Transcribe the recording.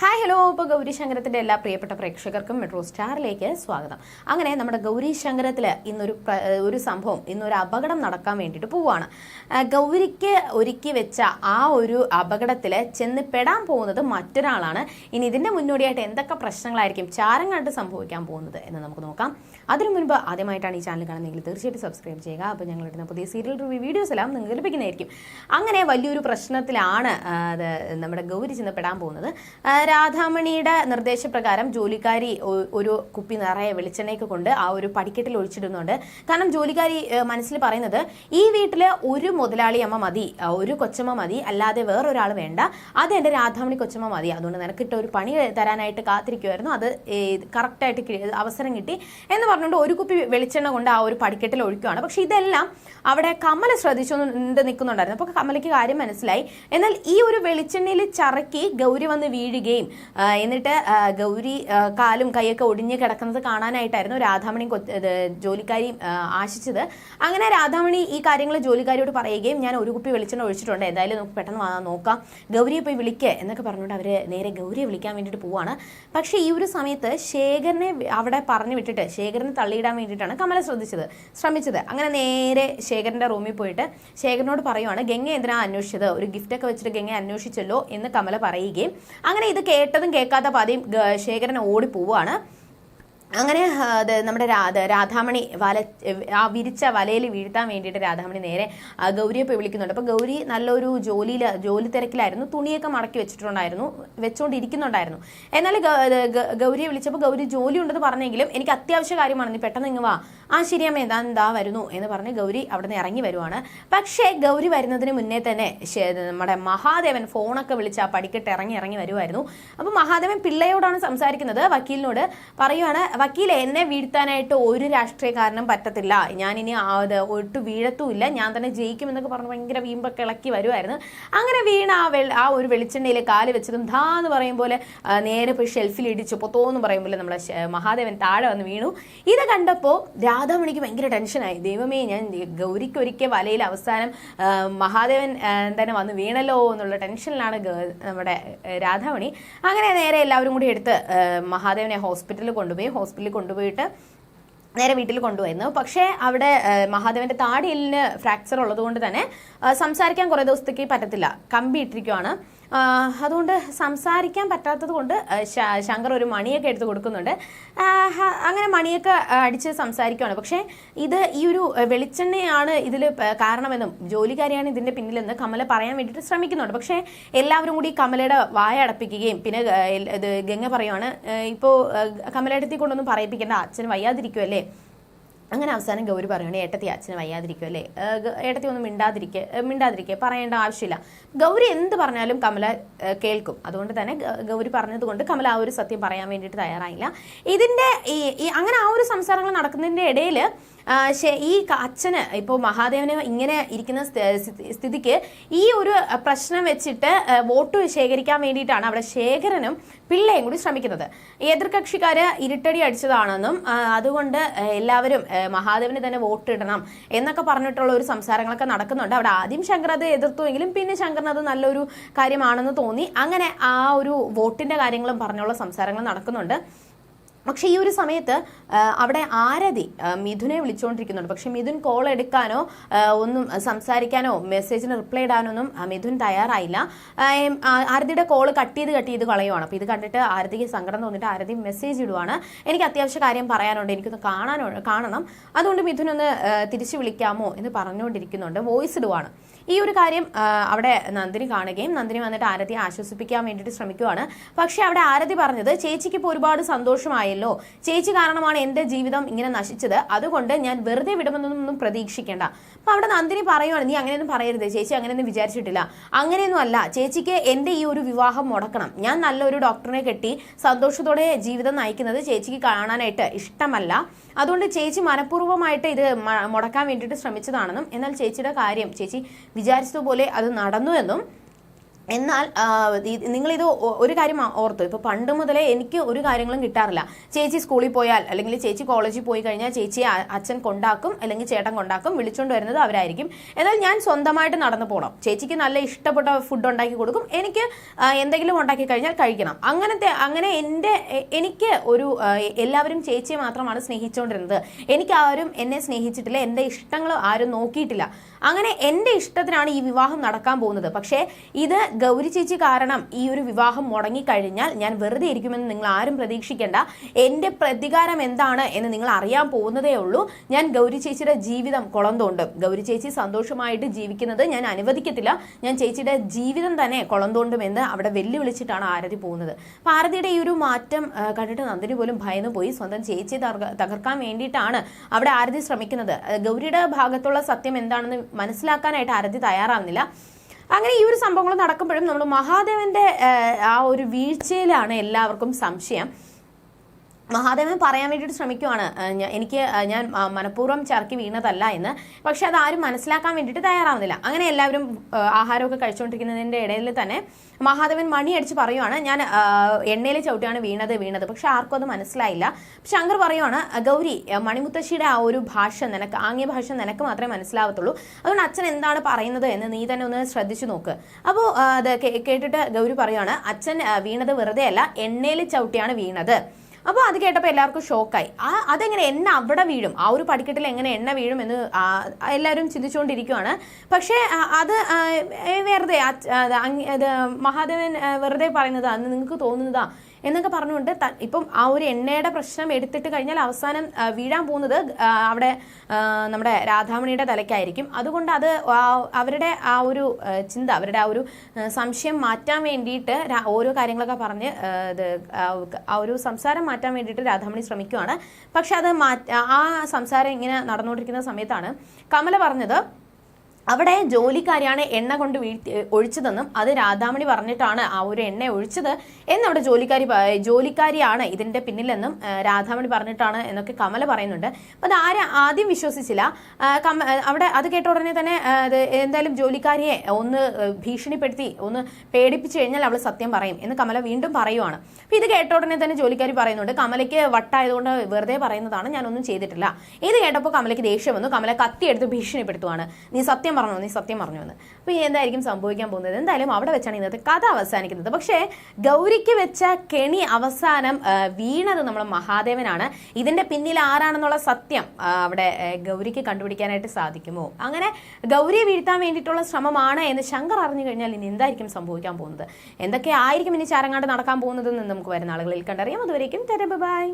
Hi hello ഇപ്പോൾ ഗൗരി ശങ്കരത്തിന്റെ എല്ലാ പ്രിയപ്പെട്ട പ്രേക്ഷകർക്കും മെട്രോ സ്റ്റാറിലേക്ക് സ്വാഗതം. അങ്ങനെ നമ്മുടെ ഗൗരി ശങ്കരത്തിൽ ഇന്നൊരു ഒരു സംഭവം ഇന്നൊരു അപകടം നടക്കാൻ വേണ്ടിയിട്ട് പോവുകയാണ് ഗൗരിക്ക് ഒരുക്കി വെച്ച ആ ഒരു അപകടത്തിൽ ചെന്ന് പെടാൻ പോകുന്നത് മറ്റൊരാളാണ്. ഇനി ഇതിന്റെ മുന്നോടിയായിട്ട് എന്തൊക്കെ പ്രശ്നങ്ങളായിരിക്കും ചാരം കണ്ട് സംഭവിക്കാൻ പോകുന്നത് എന്ന് നമുക്ക് നോക്കാം. അതിനു മുൻപ് ആദ്യമായിട്ടാണ് ഈ ചാനൽ കാണുന്നതെങ്കിൽ തീർച്ചയായിട്ടും സബ്സ്ക്രൈബ് ചെയ്യുക. അപ്പോൾ ഞങ്ങൾ ഇടുന്ന പുതിയ സീരിയൽ റിവ്യൂ വീഡിയോസ് എല്ലാം നിങ്ങൾക്ക് ലഭിക്കുന്നതായിരിക്കും. അങ്ങനെ വലിയൊരു പ്രശ്നത്തിലാണ് നമ്മുടെ ഗൗരി ചെന്ന് പെടാൻ പോകുന്നത്. രാധാമണിയുടെ നിർദ്ദേശപ്രകാരം ജോലിക്കാരി ഒരു കുപ്പി നിറയെ വെളിച്ചെണ്ണയൊക്കെ കൊണ്ട് ആ ഒരു പടിക്കെട്ടിൽ ഒഴിച്ചിടുന്നുണ്ട്. കാരണം ജോലിക്കാരി മനസ്സിൽ പറയുന്നത് ഈ വീട്ടിൽ ഒരു മുതലാളി അമ്മ മതി ഒരു കൊച്ചമ്മ മതി അല്ലാതെ വേറൊരാൾ വേണ്ട. അത് എന്റെ രാധാമണി കൊച്ചമ്മ മതി. അതുകൊണ്ട് നിനക്കിട്ട് ഒരു പണി തരാനായിട്ട് കാത്തിരിക്കുമായിരുന്നു അത് കറക്റ്റായിട്ട് അവസരം കിട്ടി എന്ന് പറഞ്ഞുകൊണ്ട് ഒരു കുപ്പി വെളിച്ചെണ്ണ കൊണ്ട് ആ ഒരു പടിക്കെട്ടിൽ ഒഴിക്കുകയാണ് പക്ഷെ ഇതെല്ലാം അവിടെ കമല ശ്രദ്ധിച്ചുകൊണ്ട് നിൽക്കുന്നുണ്ടായിരുന്നു. അപ്പോൾ കമലയ്ക്ക് കാര്യം മനസ്സിലായി. എന്നാൽ ഈ ഒരു വെളിച്ചെണ്ണയിൽ ചറക്കി ഗൗരി വന്ന് വീഴുകയും ആ, എന്നിട്ട് ഗൗരി കാലും കൈയൊക്കെ ഒടിഞ്ഞ് കിടക്കുന്നത് കാണാനായിട്ടായിരുന്നു രാധാമണി ജോലിക്കാരിയും ആശിച്ചത്. അങ്ങനെ രാധാമണി ഈ കാര്യങ്ങൾ ജോലിക്കാരിയോട് പറയുകയും ഞാൻ ഒരു കുപ്പി വെളിച്ചെണ്ണ ഒഴിച്ചിട്ടുണ്ട്. എന്തായാലും നമുക്ക് പെട്ടെന്ന് വാ- നോക്കാം. ഗൗരിയെ പോയി വിളിക്കുക എന്നൊക്കെ പറഞ്ഞുകൊണ്ട് അവർ നേരെ ഗൗരിയെ വിളിക്കാൻ വേണ്ടിയിട്ട് പോവാണ്. പക്ഷേ ഈ ഒരു സമയത്ത് ശേഖരനെ അവിടെ പറഞ്ഞു വിട്ടിട്ട് ശേഖരനെ തള്ളിയിടാൻ വേണ്ടിയിട്ടാണ് കമല ശ്രദ്ധിച്ചത് ശ്രമിച്ചത്. അങ്ങനെ നേരെ ശേഖരന്റെ റൂമിൽ പോയിട്ട് ശേഖരനോട് പറയുവാണ് ഗംഗ എന്തിനാ അന്വേഷിച്ചത്? ഒരു ഗിഫ്റ്റൊക്കെ വെച്ചിട്ട് ഗംഗ അന്വേഷിച്ചല്ലോ എന്ന് കമല പറയുകയും. അങ്ങനെ ഇത് കേട്ടതും കേൾക്കാത്ത പതിയും ശേഖരൻ ഓടി പോവുകയാണ് അങ്ങനെ അത് നമ്മുടെ രാധ രാധാമണി വല ആ വിരിച്ച വലയിൽ വീഴ്ത്താൻ വേണ്ടിയിട്ട് രാധാമണി നേരെ ഗൗരിയെ പോയി വിളിക്കുന്നുണ്ട്. അപ്പോൾ ഗൗരി നല്ലൊരു ജോലിയിൽ ജോലി തിരക്കിലായിരുന്നു. തുണിയൊക്കെ മടക്കി വെച്ചിട്ടുണ്ടായിരുന്നു വെച്ചുകൊണ്ടിരിക്കുന്നുണ്ടായിരുന്നു എന്നാൽ ഗൗരിയെ വിളിച്ചപ്പോൾ ഗൗരി ജോലി ഉണ്ടെന്ന് പറഞ്ഞെങ്കിലും എനിക്ക് അത്യാവശ്യ കാര്യമാണ് നീ പെട്ടെന്ന് ഇങ്ങ് വാ. ആ ശരിയമ്മ എന്താ എന്താ വരുന്നു എന്ന് പറഞ്ഞ് ഗൗരി അവിടെ നിന്ന് ഇറങ്ങി വരുവാണ്. പക്ഷേ ഗൗരി വരുന്നതിന് മുന്നേ തന്നെ നമ്മുടെ മഹാദേവൻ ഫോണൊക്കെ വിളിച്ച് ആ പടിക്കെട്ട് ഇറങ്ങി ഇറങ്ങി വരുമായിരുന്നു അപ്പോൾ മഹാദേവൻ പിള്ളയോടാണ് സംസാരിക്കുന്നത്. വക്കീലിനോട് പറയുവാണ് വക്കീലെ എന്നെ വീഴ്ത്താനായിട്ട് ഒരു രാഷ്ട്രീയക്കാരനും പറ്റത്തില്ല. ഞാനിനി ഒട്ടും വീഴത്തുമില്ല. ഞാൻ തന്നെ ജയിക്കുമെന്നൊക്കെ പറഞ്ഞ് ഭയങ്കര വീമ്പൊക്കെ ഇളക്കി വരുമായിരുന്നു അങ്ങനെ വീണ ആ വെള്ള ആ ഒരു വെളിച്ചെണ്ണയിൽ കാൽ വെച്ചതും ധാ എന്ന് പറയും പോലെ നേരെ പോയി ഷെൽഫിൽ ഇടിച്ചു പൊത്തോന്ന് പറയും നമ്മളെ മഹാദേവൻ താഴെ വന്ന് വീണു. ഇത് കണ്ടപ്പോൾ രാധാമണിക്ക് ഭയങ്കര ടെൻഷനായി ദൈവമേ ഞാൻ ഗൗരിക്ക് ഒരിക്കൽ വലയിൽ അവസാനം മഹാദേവൻ തന്നെ വന്ന് വീണല്ലോ എന്നുള്ള ടെൻഷനിലാണ് നമ്മുടെ രാധാമണി. അങ്ങനെ നേരെ എല്ലാവരും കൂടി എടുത്ത് മഹാദേവനെ ഹോസ്പിറ്റലിൽ കൊണ്ടുപോയി. ഹോസ്പിറ്റലിൽ കൊണ്ടുപോയിട്ട് നേരെ വീട്ടിൽ കൊണ്ടുപോയിരുന്നു. പക്ഷേ അവിടെ മഹാദേവന്റെ താടിയലിന് ഫ്രാക്ചർ ഉള്ളതുകൊണ്ട് തന്നെ സംസാരിക്കാൻ കുറേ ദിവസത്തേക്ക് പറ്റത്തില്ല. കമ്പി ഇട്ടിരിക്കുവാണ്. അതുകൊണ്ട് സംസാരിക്കാൻ പറ്റാത്തത് കൊണ്ട് ശങ്കർ ഒരു മണിയൊക്കെ എടുത്ത് കൊടുക്കുന്നുണ്ട്. അങ്ങനെ മണിയൊക്കെ അടിച്ച് സംസാരിക്കുവാണ്. പക്ഷേ ഇത് ഈ ഒരു വെളിച്ചെണ്ണയാണ് ഇതിൽ കാരണമെന്നും ജോലിക്കാരിയാണ് ഇതിന്റെ പിന്നിലെന്ന് കമല പറയാൻ വേണ്ടിയിട്ട് ശ്രമിക്കുന്നുണ്ട്. പക്ഷേ എല്ലാവരും കൂടി കമലയുടെ വായ അടപ്പിക്കുകയും പിന്നെ ഇത് ഗംഗ പറയുവാണ് ഇപ്പോൾ കമലയുടെ കൊണ്ടൊന്നും പറയിപ്പിക്കേണ്ട അച്ഛൻ വയ്യാതിരിക്കുമല്ലേ അങ്ങനെ അവസാനം ഗൗരി പറയുകയാണ് ഏട്ടത്തി അച്ഛന് വയ്യാതിരിക്കും അല്ലേ? ഏട്ടത്തി ഒന്നും മിണ്ടാതിരിക്കുക മിണ്ടാതിരിക്കുക പറയേണ്ട ആവശ്യമില്ല. ഗൗരി എന്ത് പറഞ്ഞാലും കമല കേൾക്കും. അതുകൊണ്ട് തന്നെ ഗൗരി പറഞ്ഞതുകൊണ്ട് കമല ആ ഒരു സത്യം പറയാൻ വേണ്ടിയിട്ട് തയ്യാറായില്ല. ഇതിന്റെ ഈ അങ്ങനെ ആ ഒരു സംസാരങ്ങൾ നടക്കുന്നതിന്റെ ഇടയിൽ ഈ അച്ഛന് ഇപ്പോൾ മഹാദേവന് ഇങ്ങനെ ഇരിക്കുന്ന സ്ഥിതിക്ക് ഈ ഒരു പ്രശ്നം വെച്ചിട്ട് വോട്ട് ശേഖരിക്കാൻ വേണ്ടിയിട്ടാണ് അവിടെ ശേഖരനും പിള്ളയും കൂടി ശ്രമിക്കുന്നത്. എതിർകക്ഷിക്കാര് ഇരുട്ടടി അടിച്ചതാണെന്നും അതുകൊണ്ട് എല്ലാവരും മഹാദേവന് തന്നെ വോട്ട് ഇടണം എന്നൊക്കെ പറഞ്ഞിട്ടുള്ള ഒരു സംസാരങ്ങളൊക്കെ നടക്കുന്നുണ്ട്. അവിടെ ആദ്യം ശങ്കർ അത് എതിർത്തുവെങ്കിലും പിന്നെ ശങ്കറിന് അത് നല്ലൊരു കാര്യമാണെന്ന് തോന്നി. അങ്ങനെ ആ ഒരു വോട്ടിന്റെ കാര്യങ്ങളും പറഞ്ഞുള്ള സംസാരങ്ങൾ നടക്കുന്നുണ്ട്. പക്ഷേ ഈ ഒരു സമയത്ത് അവിടെ ആരതി മിഥുനെ വിളിച്ചുകൊണ്ടിരിക്കുന്നുണ്ട് പക്ഷേ മിഥുൻ കോൾ എടുക്കാനോ ഒന്നും സംസാരിക്കാനോ മെസ്സേജിന് റിപ്ലൈ ഇടാനൊന്നും മിഥുൻ തയ്യാറായില്ല. ആരതിയുടെ കോൾ കട്ട് ചെയ്ത് കട്ട് ചെയ്ത് കളയുവാണ്. അപ്പോൾ ഇത് കണ്ടിട്ട് ആരതിക്ക് സങ്കടം തോന്നിയിട്ട് ആരതി മെസ്സേജ് ഇടുവാണ്. എനിക്ക് അത്യാവശ്യ കാര്യം പറയാനുണ്ട്. എനിക്കൊന്ന് കാണാനോ കാണണം. അതുകൊണ്ട് മിഥുൻ ഒന്ന് തിരിച്ചു വിളിക്കാമോ എന്ന് പറഞ്ഞുകൊണ്ടിരിക്കുന്നുണ്ട്. വോയിസ് ഇടുവാണ്. ഈ ഒരു കാര്യം അവിടെ നന്ദിനി കാണുകയും നന്ദിനി വന്നിട്ട് ആരതിയെ ആശ്വസിപ്പിക്കാൻ വേണ്ടിയിട്ട് ശ്രമിക്കുവാണ്. പക്ഷേ അവിടെ ആരതി പറഞ്ഞത് ചേച്ചിക്ക് ഇപ്പോൾ ഒരുപാട് സന്തോഷമായല്ലോ. ചേച്ചി കാരണമാണ് എന്റെ ജീവിതം ഇങ്ങനെ നശിച്ചത്. അതുകൊണ്ട് ഞാൻ വെറുതെ വിടുമെന്നൊന്നും പ്രതീക്ഷിക്കേണ്ട. അപ്പം അവിടെ നന്ദിനി പറയുവാണ് നീ അങ്ങനെയൊന്നും പറയരുത്. ചേച്ചി അങ്ങനെയൊന്നും വിചാരിച്ചിട്ടില്ല. അങ്ങനെയൊന്നും അല്ല. ചേച്ചിക്ക് എന്റെ ഈ ഒരു വിവാഹം മുടക്കണം. ഞാൻ നല്ലൊരു ഡോക്ടറിനെ കെട്ടി സന്തോഷത്തോടെ ജീവിതം നയിക്കുന്നത് ചേച്ചിക്ക് കാണാനായിട്ട് ഇഷ്ടമല്ല. അതുകൊണ്ട് ചേച്ചി മനഃപൂർവമായിട്ട് ഇത് മുടക്കാൻ വേണ്ടിയിട്ട് ശ്രമിച്ചതാണെന്നും എന്നാൽ ചേച്ചിയുടെ കാര്യം ചേച്ചി വിചാരിച്ചതുപോലെ അത് നടന്നു എന്നും എന്നാൽ നിങ്ങളിത് ഒരു കാര്യം ഓർത്തു. ഇപ്പോൾ പണ്ട് മുതലേ എനിക്ക് ഒരു കാര്യങ്ങളും കിട്ടാറില്ല. ചേച്ചി സ്കൂളിൽ പോയാൽ അല്ലെങ്കിൽ ചേച്ചി കോളേജിൽ പോയി കഴിഞ്ഞാൽ ചേച്ചി അച്ഛൻ കൊണ്ടാക്കും അല്ലെങ്കിൽ ചേട്ടൻ കൊണ്ടാക്കും വിളിച്ചുകൊണ്ട് വരുന്നത് അവരായിരിക്കും. എന്നാൽ ഞാൻ സ്വന്തമായിട്ട് നടന്നു പോകണം ചേച്ചിക്ക് നല്ല ഇഷ്ടപ്പെട്ട ഫുഡ് ഉണ്ടാക്കി കൊടുക്കും. എനിക്ക് എന്തെങ്കിലും ഉണ്ടാക്കി കഴിഞ്ഞാൽ കഴിക്കണം. അങ്ങനത്തെ അങ്ങനെ എന്റെ എനിക്ക് ഒരു എല്ലാവരും ചേച്ചിയെ മാത്രമാണ് സ്നേഹിച്ചുകൊണ്ടിരുന്നത് എനിക്ക് ആരും എന്നെ സ്നേഹിച്ചിട്ടില്ല. എന്റെ ഇഷ്ടങ്ങൾ ആരും നോക്കിയിട്ടില്ല. അങ്ങനെ എന്റെ ഇഷ്ടത്തിനാണ് ഈ വിവാഹം നടക്കാൻ പോകുന്നത്. പക്ഷേ ഇത് ഗൗരി ചേച്ചി കാരണം ഈ ഒരു വിവാഹം മുടങ്ങിക്കഴിഞ്ഞാൽ ഞാൻ വെറുതെ ഇരിക്കുമെന്ന് നിങ്ങൾ ആരും പ്രതീക്ഷിക്കേണ്ട. എന്റെ പ്രതികാരം എന്താണ് എന്ന് നിങ്ങൾ അറിയാൻ പോകുന്നതേ ഉള്ളൂ. ഞാൻ ഗൗരി ചേച്ചിയുടെ ജീവിതം കുളന്തോണ്ടും. ഗൗരി ചേച്ചി സന്തോഷമായിട്ട് ജീവിക്കുന്നത് ഞാൻ അനുവദിക്കത്തില്ല. ഞാൻ ചേച്ചിയുടെ ജീവിതം തന്നെ കുളന്തോണ്ടും എന്ന് അവിടെ വെല്ലുവിളിച്ചിട്ടാണ് ആരതി പോകുന്നത്. അപ്പോൾ ആരതിയുടെ ഈ ഒരു മാറ്റം കണ്ടിട്ട് നന്ദിനി പോലും ഭയന്ന് പോയി. സ്വന്തം ചേച്ചിയെ തകർക്കാൻ വേണ്ടിയിട്ടാണ് അവിടെ ആരതി ശ്രമിക്കുന്നത്. ഗൗരിയുടെ ഭാഗത്തുള്ള സത്യം എന്താണെന്ന് മനസ്സിലാക്കാനായിട്ട് ആരതി തയ്യാറാവുന്നില്ല. അങ്ങനെ ഈ ഒരു സംഭവങ്ങൾ നടക്കുമ്പോഴും നമ്മൾ മഹാദേവന്റെ ആ, ഒരു വീഴ്ചയിലാണ് എല്ലാവർക്കും സംശയം. മഹാദേവൻ പറയാൻ വേണ്ടിയിട്ട് ശ്രമിക്കുവാണ്. എനിക്ക് ഞാൻ മനഃപൂർവം ചർക്കി വീണതല്ല എന്ന്. പക്ഷെ അത് ആരും മനസ്സിലാക്കാൻ വേണ്ടിയിട്ട് തയ്യാറാവുന്നില്ല. അങ്ങനെ എല്ലാവരും ആഹാരമൊക്കെ കഴിച്ചുകൊണ്ടിരിക്കുന്നതിന്റെ ഇടയിൽ തന്നെ മഹാദേവൻ മണി അടിച്ച് പറയുവാണ് ഞാൻ എണ്ണയിൽ ചവിട്ടിയാണ് വീണത് വീണത്. പക്ഷെ ആർക്കും അത് മനസ്സിലായില്ല. ശങ്കർ പറയുവാണ് ഗൗരി മണിമുത്തശ്ശിയുടെ ആ ഒരു ഭാഷ നിനക്ക് ആംഗ്യ ഭാഷ നിനക്ക് മാത്രമേ മനസ്സിലാവത്തുള്ളൂ. അതുകൊണ്ട് അച്ഛൻ എന്താണ് പറയുന്നത് എന്ന് നീ തന്നെ ഒന്ന് ശ്രദ്ധിച്ചു നോക്ക്. അപ്പോൾ അത് കേട്ടിട്ട് ഗൗരി പറയുവാണ് അച്ഛൻ വീണത് വെറുതെ അല്ല എണ്ണയിൽ ചവിട്ടിയാണ് വീണത്. അപ്പോൾ അത് കേട്ടപ്പോൾ എല്ലാവർക്കും ഷോക്കായി. ആ അതെങ്ങനെ എണ്ണ അവിടെ വീഴും? ആ ഒരു പടിക്കെട്ടിൽ എങ്ങനെ എണ്ണ വീഴും എന്ന് എല്ലാവരും ചിന്തിച്ചുകൊണ്ടിരിക്കുവാണ്. പക്ഷേ അത് വെറുതെ മഹാദേവൻ വെറുതെ പറയുന്നതാ നിങ്ങൾക്ക് തോന്നുന്നതാ? എന്നൊക്കെ പറഞ്ഞുകൊണ്ട് ഇപ്പം ആ ഒരു എണ്ണയുടെ പ്രശ്നം എടുത്തിട്ട് കഴിഞ്ഞാൽ അവസാനം വീഴാൻ പോകുന്നത് അവിടെ നമ്മുടെ രാധാമണിയുടെ തലയ്ക്കായിരിക്കും. അതുകൊണ്ട് അത് അവരുടെ ആ ഒരു ചിന്ത അവരുടെ ആ ഒരു സംശയം മാറ്റാൻ വേണ്ടിയിട്ട് ഓരോ കാര്യങ്ങളൊക്കെ പറഞ്ഞ് ഇത് ആ ഒരു സംസാരം മാറ്റാൻ വേണ്ടിയിട്ട് രാധാമണി ശ്രമിക്കുകയാണ് പക്ഷെ അത് മാറ്റ ആ സംസാരം ഇങ്ങനെ നടന്നുകൊണ്ടിരിക്കുന്ന സമയത്താണ് കമല പറഞ്ഞത് അവിടെ ജോലിക്കാരിയാണ് എണ്ണ കൊണ്ട് വീഴ്ത്തി ഒഴിച്ചതെന്നും അത് രാധാമണി പറഞ്ഞിട്ടാണ് ആ ഒരു എണ്ണ ഒഴിച്ചത് എന്നവിടെ ജോലിക്കാരി ജോലിക്കാരിയാണ് ഇതിന്റെ പിന്നിലെന്നും രാധാമണി പറഞ്ഞിട്ടാണ് എന്നൊക്കെ കമല പറയുന്നുണ്ട്. അപ്പം അത് ആരും ആദ്യം വിശ്വസിച്ചില്ല. കമ അവിടെ അത് കേട്ട ഉടനെ തന്നെ എന്തായാലും ജോലിക്കാരിയെ ഒന്ന് ഭീഷണിപ്പെടുത്തി ഒന്ന് പേടിപ്പിച്ചു കഴിഞ്ഞാൽ അവൾ സത്യം പറയും എന്ന് കമല വീണ്ടും പറയുവാണ്. അപ്പൊ ഇത് കേട്ട ഉടനെ തന്നെ ജോലിക്കാരി പറയുന്നുണ്ട് കമലയ്ക്ക് വട്ടായതുകൊണ്ട് വെറുതെ പറയുന്നതാണ് ഞാനൊന്നും ചെയ്തിട്ടില്ല. ഇത് കേട്ടപ്പോൾ കമലയ്ക്ക് ദേഷ്യം വന്നു കമല കത്തിയെടുത്ത് ഭീഷണിപ്പെടുത്തുവാണ്. നീ സത്യം പറഞ്ഞു നീ സത്യം പറഞ്ഞു എന്ന് അപ്പോൾ എന്തായിരിക്കും സംഭവിക്കാൻ പോകുന്നത്? എന്തായാലും അവിടെ വെച്ചാണ് ഇന്നത്തെ കഥ അവസാനിക്കുന്നത്. പക്ഷേ ഗൗരിക്ക് വെച്ച കെണി അവസാനം വീണത് നമ്മൾ മഹാദേവനാണ്. ഇതിന്റെ പിന്നിൽ ആരാണെന്നുള്ള സത്യം അവിടെ ഗൗരിക്ക് കണ്ടുപിടിക്കാനായിട്ട് സാധിക്കുമോ? അങ്ങനെ ഗൗരിയെ വീഴ്ത്താൻ വേണ്ടിയിട്ടുള്ള ശ്രമമാണ് എന്ന് ശങ്കർ അറിഞ്ഞു കഴിഞ്ഞാൽ ഇനി എന്തായിരിക്കും സംഭവിക്കാൻ പോകുന്നത്? എന്തൊക്കെ ആയിരിക്കും ഇനി ചാരങ്ങാണ്ട് നടക്കാൻ പോകുന്നതെന്ന് നമുക്ക് വരുന്ന ആളുകളിൽ കണ്ടറിയാം. അതുവരേക്കും ബൈ.